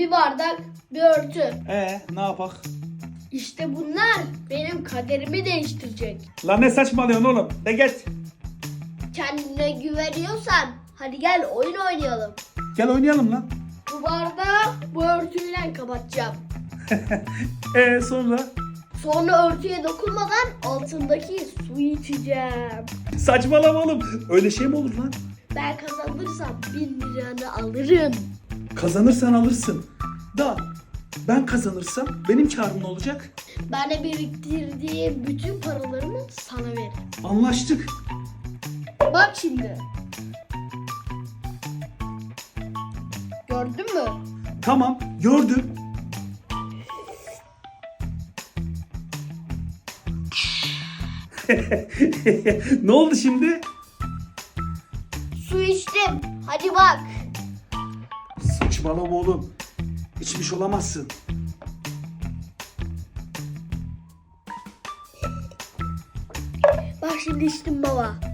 bir bardak, bir örtü. Ee ne yapak? İşte bunlar benim kaderimi değiştirecek. Lan ne saçmalıyorsun oğlum? De git. Kendine güveniyorsan hadi gel oyun oynayalım. Gel oynayalım lan. Bu bardağı bu örtüyle kapatacağım. Ee sonra? Sonra örtüye dokunmadan altındaki suyu içeceğim. Saçmalama oğlum. Öyle şey mi olur lan? Ben kazanırsam bin liranı alırım. Kazanırsan alırsın. Da ben kazanırsam benim karım ne olacak? Ben de biriktirdiğim bütün paralarımı sana veririm. Anlaştık. Bak şimdi. Gördün mü? Tamam gördüm. ne oldu şimdi? Su içtim. Hadi bak. Saçmalama oğlum. İçmiş olamazsın. Bak şimdi içtim baba.